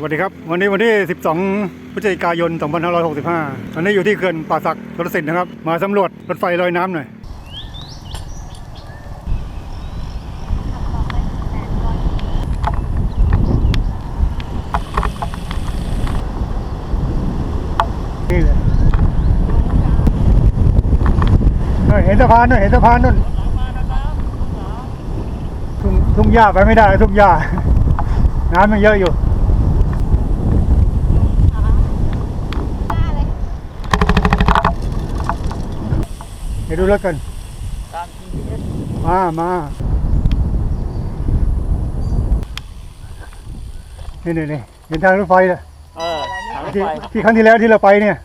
สวัสดีครับ วันนี้วันที่ 12 พฤศจิกายน 2565 ตอนนี้อยู่ที่เขื่อนป่าสักชลสิทธิ์นะครับ มาสำรวจรถไฟลอยน้ำหน่อยนี่เลยเฮ้ยเห็นสะพานด้วยเห็นสะพานนู่นทุ่งทุ่งหญ้าไปไม่ได้ทุ่งหญ้าน้ำมันเยอะอยู่ เดี๋ยวดูรถกัน ตาม GPS มามานี่นี่นี่เห็นทางรถไฟเลยเออทางรถที่ไฟที่ครั้งที่แล้วที่เราไปเนี่ย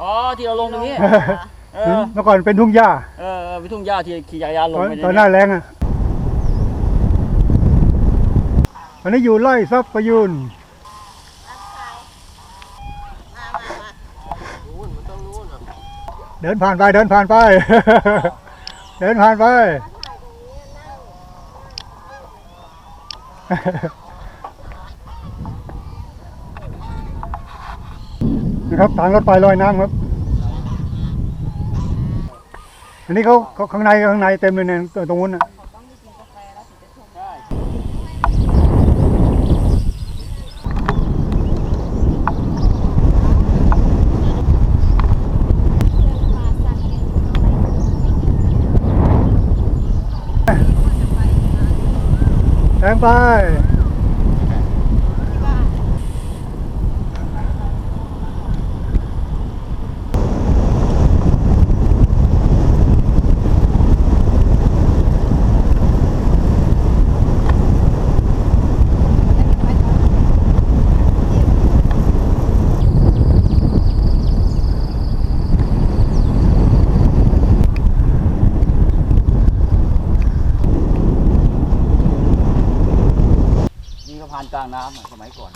อ๋อ ที่เราลงตรงนี้ เออ เมื่อก่อนเป็นทุ่งหญ้า เออเออไปทุ่งหญ้าที่ขี่จักรยานลตงอนไปตอนหน้าแรงอะอันนี้อยู่ไร่ทรัพย์ประยุน เดินผ่านไปเดินผ่านไป เดินผ่านไปนะครับทางรถไฟลอยน้ำครับ อันนี้เขาเขาข้างในข้างในเต็มเลยเนี่ยตรงนู้นน่ะ แางน้ำอะสมัยก่อน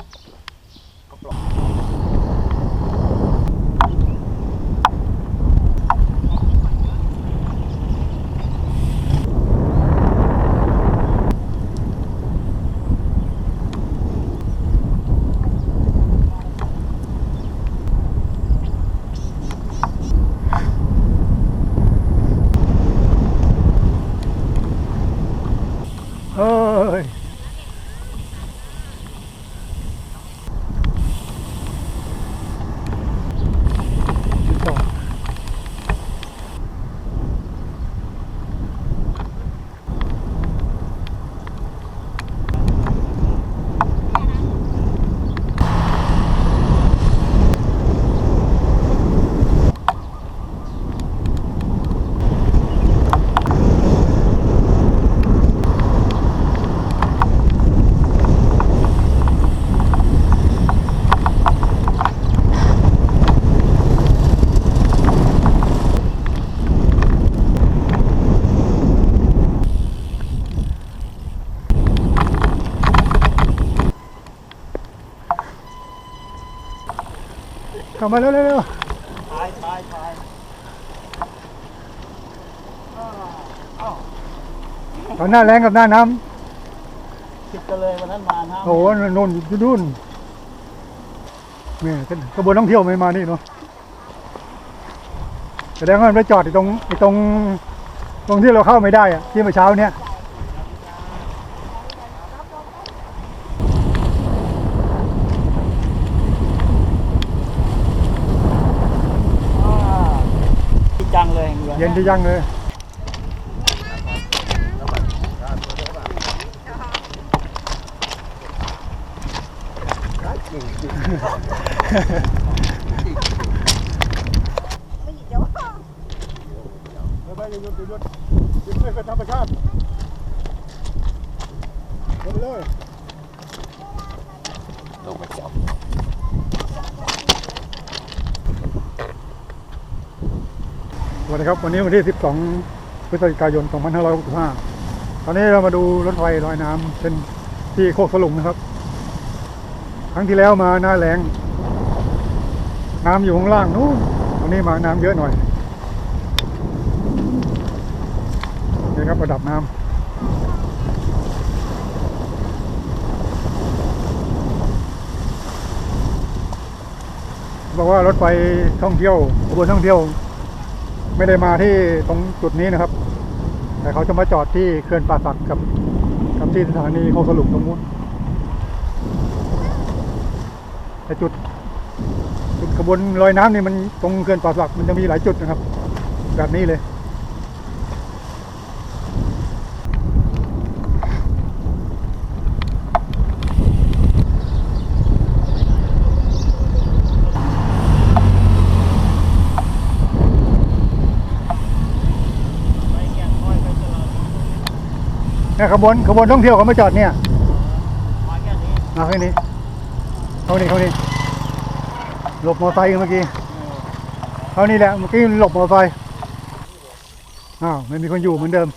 ลับมาเร็วเร็วเร็วตายตายตายอ้าวตอนหน้าแรงกับหน้าน้คิดกันเลยวันนั้นมาน้ำำโอ้โหนู่นอยู่นู่นนี่กระบวนท่องเที่ยวไม่มานี่เนาะแสดงว่ามันไปจอดอยู่ตรงไอ้ตรง ตรงที่เราเข้าไม่ได้อะที่เมื่อเช้าเนี่ย ดีจังเลยห วัสดีครับวันนี้วันที่ 12 พฤศจิกายน 2565 ตอนนี้เรามาดูรถไฟลอยน้ำเป็นที่โคกสลุงนะครับ ครั้งที่แล้วมาหน้าแรงน้ำอยู่ข้างล่างนู้นวันนี้มาน้ำเยอะหน่อยนี่ครับระดับน้ำบอกว่ารถไฟท่องเที่ยวขบวนท่องเที่ยว ไม่ได้มาที่ตรงจุดนี้นะครับ แต่เขาจะมาจอดที่เขื่อนป่าสักกับกับที่สถานีโคสลุมตรงนู้นแต่จุดจุดขบวนลอยน้ำนี่มันตรงเขื่อนป่าสักมันจะมีหลายจุดนะครับ แบบนี้เลย เนี่ยขบวนขบวนท่องเที่ยวเขามาจอดเนี่ยมาแค่นี้มาแค่นี้เขานี่เขานี่หลบมอไซค์เมื่อกี้เขานี่แหละเมื่อกี้หลบมอไซค์อ้าวไม่มีคนอยู่เหมือนเดิม